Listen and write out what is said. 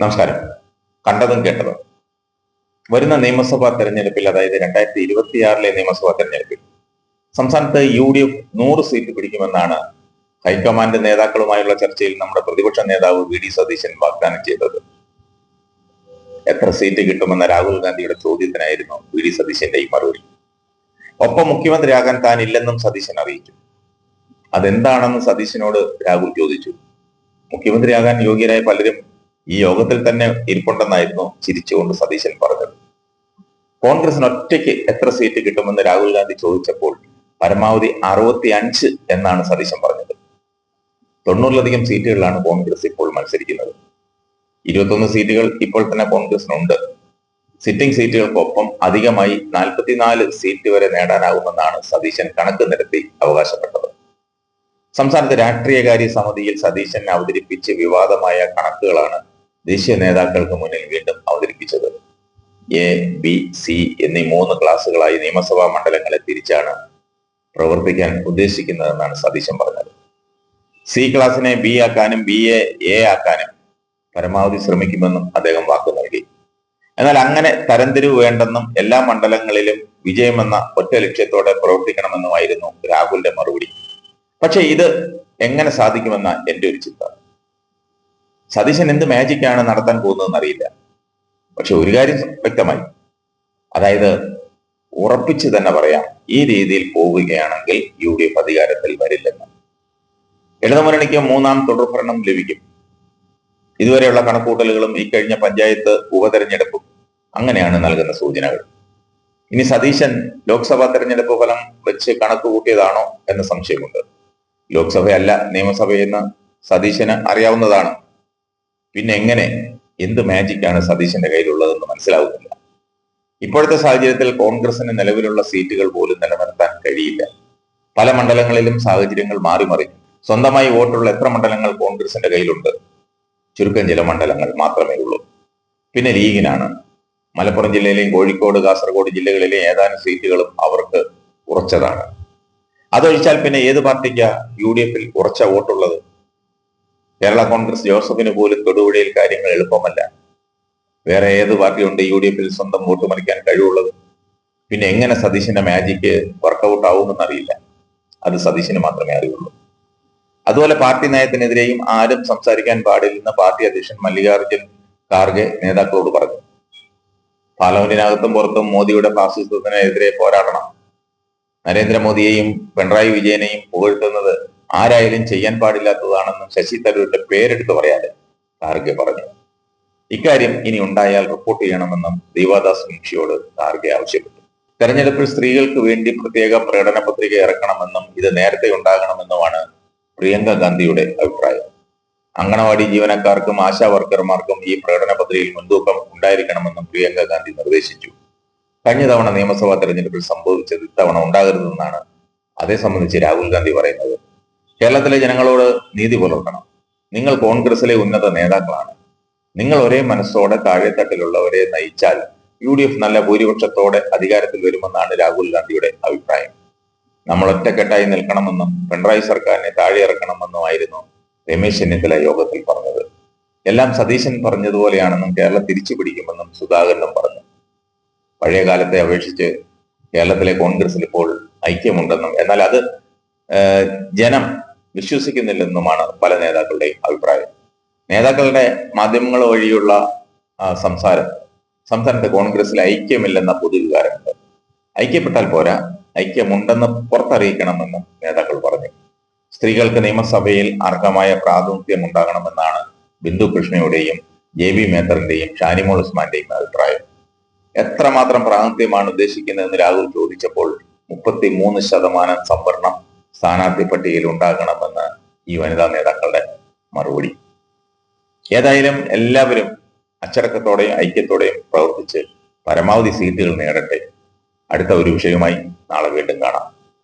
നമസ്കാരം. കണ്ടതും കേട്ടതും. വരുന്ന നിയമസഭാ തെരഞ്ഞെടുപ്പിൽ അതായത് രണ്ടായിരത്തി ഇരുപത്തിയാറിലെ നിയമസഭാ തെരഞ്ഞെടുപ്പിൽ സംസ്ഥാനത്ത് യു ഡി എഫ് നൂറ് സീറ്റ് പിടിക്കുമെന്നാണ് ഹൈക്കമാൻഡ് നേതാക്കളുമായുള്ള ചർച്ചയിൽ നമ്മുടെ പ്രതിപക്ഷ നേതാവ് വി ഡി സതീശൻ വാഗ്ദാനം ചെയ്തത്. എത്ര സീറ്റ് കിട്ടുമെന്ന രാഹുൽ ഗാന്ധിയുടെ ചോദ്യത്തിനായിരുന്നു വി ഡി സതീശന്റെ ഈ മറുപടി. ഒപ്പം മുഖ്യമന്ത്രിയാകാൻ താൻ ഇല്ലെന്നും സതീശൻ അറിയിച്ചു. അതെന്താണെന്ന് സതീശനോട് രാഹുൽ ചോദിച്ചു. മുഖ്യമന്ത്രിയാകാൻ യോഗ്യരായ പലരും ഈ യോഗത്തിൽ തന്നെ ഇരിപ്പുണ്ടെന്നായിരുന്നു ചിരിച്ചുകൊണ്ട് സതീശൻ പറഞ്ഞത്. കോൺഗ്രസിന് ഒറ്റയ്ക്ക് എത്ര സീറ്റ് കിട്ടുമെന്ന് രാഹുൽ ഗാന്ധി ചോദിച്ചപ്പോൾ പരമാവധി അറുപത്തി അഞ്ച് എന്നാണ് സതീശൻ പറഞ്ഞത്. തൊണ്ണൂറിലധികം സീറ്റുകളിലാണ് കോൺഗ്രസ് ഇപ്പോൾ മത്സരിക്കുന്നത്. ഇരുപത്തൊന്ന് സീറ്റുകൾ ഇപ്പോൾ തന്നെ കോൺഗ്രസിനുണ്ട് സിറ്റിംഗ് സീറ്റുകൾക്കൊപ്പം അധികമായി നാൽപ്പത്തിനാല് സീറ്റ് വരെ നേടാനാകുമെന്നാണ് സതീശൻ കണക്ക് നിരത്തി അവകാശപ്പെട്ടത്. സംസ്ഥാനത്തെ രാഷ്ട്രീയകാര്യ സമിതിയിൽ സതീശൻ അവതരിപ്പിച്ച് വിവാദമായ കണക്കുകളാണ് ദേശീയ നേതാക്കൾക്ക് മുന്നിൽ വീണ്ടും അവതരിപ്പിച്ചത്. എ ബി സി എന്നീ മൂന്ന് ക്ലാസുകളായി നിയമസഭാ മണ്ഡലങ്ങളെ തിരിച്ചാണ് പ്രവർത്തിക്കാൻ ഉദ്ദേശിക്കുന്നതെന്നാണ് സതീശൻ പറഞ്ഞത്. സി ക്ലാസിനെ ബി ആക്കാനും ബി എ എ ആക്കാനും പരമാവധി ശ്രമിക്കുമെന്നും അദ്ദേഹം വാക്കു നൽകി. എന്നാൽ അങ്ങനെ തരംതിരിവ് വേണ്ടെന്നും എല്ലാ മണ്ഡലങ്ങളിലും വിജയമെന്ന ഒറ്റ ലക്ഷ്യത്തോടെ പ്രവർത്തിക്കണമെന്നുമായിരുന്നു രാഹുലിന്റെ മറുപടി. പക്ഷെ ഇത് എങ്ങനെ സാധിക്കുമെന്ന എന്റെ ഒരു ചിന്ത. സതീശൻ എന്ത് മാജിക്കാണ് നടത്താൻ പോകുന്നതെന്ന് അറിയില്ല. പക്ഷെ ഒരു കാര്യം വ്യക്തമായി. അതായത് ഉറപ്പിച്ച് തന്നെ പറയാം ഈ രീതിയിൽ പോവുകയാണെങ്കിൽ യു ഡി എഫ് അധികാരത്തിൽ വരില്ലെന്ന്. ഇടതുമുന്നണിക്ക് മൂന്നാം തുടർഭരണം ലഭിക്കും. ഇതുവരെയുള്ള കണക്കൂട്ടലുകളും ഈ കഴിഞ്ഞ പഞ്ചായത്ത് ഉപതെരഞ്ഞെടുപ്പും അങ്ങനെയാണ് നൽകുന്ന സൂചനകൾ. ഇനി സതീശൻ ലോക്സഭാ തെരഞ്ഞെടുപ്പ് ഫലം വെച്ച് കണക്ക് കൂട്ടിയതാണോ എന്ന സംശയമുണ്ട്. ലോക്സഭയല്ല നിയമസഭയെന്ന് സതീശന് അറിയാവുന്നതാണ്. പിന്നെ എങ്ങനെ? എന്ത് മാജിക്കാണ് സതീശന്റെ കയ്യിലുള്ളതെന്ന് മനസ്സിലാവുന്നില്ല. ഇപ്പോഴത്തെ സാഹചര്യത്തിൽ കോൺഗ്രസിന് നിലവിലുള്ള സീറ്റുകൾ പോലും നിലനിർത്താൻ കഴിയില്ല. പല മണ്ഡലങ്ങളിലും സാഹചര്യങ്ങൾ മാറി മറി. സ്വന്തമായി വോട്ടുള്ള എത്ര മണ്ഡലങ്ങൾ കോൺഗ്രസിന്റെ കയ്യിലുണ്ട്? ചുരുക്കം ചില മണ്ഡലങ്ങൾ മാത്രമേ ഉള്ളൂ. പിന്നെ ലീഗിനാണ്. മലപ്പുറം ജില്ലയിലെയും കോഴിക്കോട് കാസർഗോഡ് ജില്ലകളിലെ ഏതാനും സീറ്റുകളും അവർക്ക് ഉറച്ചതാണ്. അതൊഴിച്ചാൽ പിന്നെ ഏത് പാർട്ടിക്കാ യു ഡി എഫിൽ ഉറച്ച വോട്ടുള്ളത്? കേരള കോൺഗ്രസ് ജോസഫിന് പോലും തൊടുപുഴയിൽ കാര്യങ്ങൾ എളുപ്പമല്ല. വേറെ ഏത് പാർട്ടിയുണ്ട് യു ഡി എഫിൽ സ്വന്തം വോട്ട് മറിക്കാൻ കഴിവുള്ളത്? പിന്നെ എങ്ങനെ സതീശന്റെ മാജിക്ക് വർക്കൗട്ട് ആവുമെന്നറിയില്ല അത് സതീശന് മാത്രമേ അറിയുള്ളൂ. അതുപോലെ പാർട്ടി നയത്തിനെതിരെയും ആരും സംസാരിക്കാൻ പാടില്ലെന്ന് പാർട്ടി അധ്യക്ഷൻ മല്ലികാർജുൻ ഖാർഗെ നേതാക്കളോട് പറഞ്ഞു. പാർലമെന്റിനകത്തും പുറത്തും മോദിയുടെ ഫാസിസത്തിനെതിരെ പോരാടണം. നരേന്ദ്രമോദിയെയും പിണറായി വിജയനെയും പുകഴ്ത്തുന്നത് ആരായാലും ചെയ്യാൻ പാടില്ലാത്തതാണെന്നും ശശി തരൂരിന്റെ പേരെടുത്ത് പറയാതെ ഖാർഗെ പറഞ്ഞു. ഇക്കാര്യം ഇനി ഉണ്ടായാൽ റിപ്പോർട്ട് ചെയ്യണമെന്നും ദീവാദാസ് മുൻഷിയോട് ഖാർഗെ ആവശ്യപ്പെട്ടു. തെരഞ്ഞെടുപ്പിൽ സ്ത്രീകൾക്ക് വേണ്ടി പ്രത്യേക പ്രകടന പത്രിക ഇറക്കണമെന്നും ഇത് നേരത്തെ ഉണ്ടാകണമെന്നുമാണ് പ്രിയങ്ക ഗാന്ധിയുടെ അഭിപ്രായം. അങ്കണവാടി ജീവനക്കാർക്കും ആശാ വർക്കർമാർക്കും ഈ പ്രകടന പത്രികയിൽ മുൻതൂക്കം ഉണ്ടായിരിക്കണമെന്നും പ്രിയങ്ക ഗാന്ധി നിർദ്ദേശിച്ചു. കഴിഞ്ഞ തവണ നിയമസഭാ തെരഞ്ഞെടുപ്പിൽ സംഭവിച്ചത് ഇത്തവണ ഉണ്ടാകരുതെന്നാണ് അതേ സംബന്ധിച്ച് രാഹുൽ ഗാന്ധി പറയുന്നത്. കേരളത്തിലെ ജനങ്ങളോട് നീതി പുലർത്തണം. നിങ്ങൾ കോൺഗ്രസിലെ ഉന്നത നേതാക്കളാണ്. നിങ്ങൾ ഒരേ മനസ്സോടെ താഴെത്തട്ടിലുള്ളവരെ നയിച്ചാൽ യു ഡി എഫ് നല്ല ഭൂരിപക്ഷത്തോടെ അധികാരത്തിൽ വരുമെന്നാണ് രാഹുൽ ഗാന്ധിയുടെ അഭിപ്രായം. നമ്മൾ ഒറ്റക്കെട്ടായി നിൽക്കണമെന്നും പിണറായി സർക്കാരിനെ താഴെ ഇറക്കണമെന്നുമായിരുന്നു രമേശ് ചെന്നിത്തല യോഗത്തിൽ പറഞ്ഞത്. എല്ലാം സതീശൻ പറഞ്ഞതുപോലെയാണെന്നും കേരളം തിരിച്ചു പിടിക്കുമെന്നും സുധാകരനും പറഞ്ഞു. പഴയ കാലത്തെ അപേക്ഷിച്ച് കേരളത്തിലെ കോൺഗ്രസിൽ ഇപ്പോൾ ഐക്യമുണ്ടെന്നും എന്നാൽ അത് ജനം വിശ്വസിക്കുന്നില്ലെന്നുമാണ് പല നേതാക്കളുടെയും അഭിപ്രായം. നേതാക്കളുടെ മാധ്യമങ്ങൾ വഴിയുള്ള സംസാരം സംസ്ഥാനത്ത് കോൺഗ്രസിൽ ഐക്യമില്ലെന്ന പൊതുവികാരമുണ്ട്. ഐക്യപ്പെട്ടാൽ പോരാ. ഐക്യമുണ്ടെന്ന് പുറത്തറിയിക്കണമെന്നും നേതാക്കൾ പറഞ്ഞു. സ്ത്രീകൾക്ക് നിയമസഭയിൽ അർഹമായ പ്രാതിനിധ്യം ഉണ്ടാകണമെന്നാണ് ബിന്ദു കൃഷ്ണയുടെയും ജെ ബി മേത്തറിന്റെയും ഷാനിമോൾ ഉസ്മാന്റെയും അഭിപ്രായം. എത്രമാത്രം പ്രാതിനിധ്യമാണ് ഉദ്ദേശിക്കുന്നതെന്ന് രാഹുൽ ചോദിച്ചപ്പോൾ മുപ്പത്തി മൂന്ന് ശതമാനം സംവരണം സ്ഥാനാർത്ഥി പട്ടികയിൽ ഉണ്ടാകണമെന്ന് ഈ വനിതാ നേതാക്കളുടെ മറുപടി. ഏതായാലും എല്ലാവരും അച്ചടക്കത്തോടെയും ഐക്യത്തോടെയും പ്രവർത്തിച്ച് പരമാവധി സീറ്റുകൾ നേടട്ടെ. അടുത്ത ഒരു വിഷയവുമായി നാളെ വീണ്ടും കാണാം.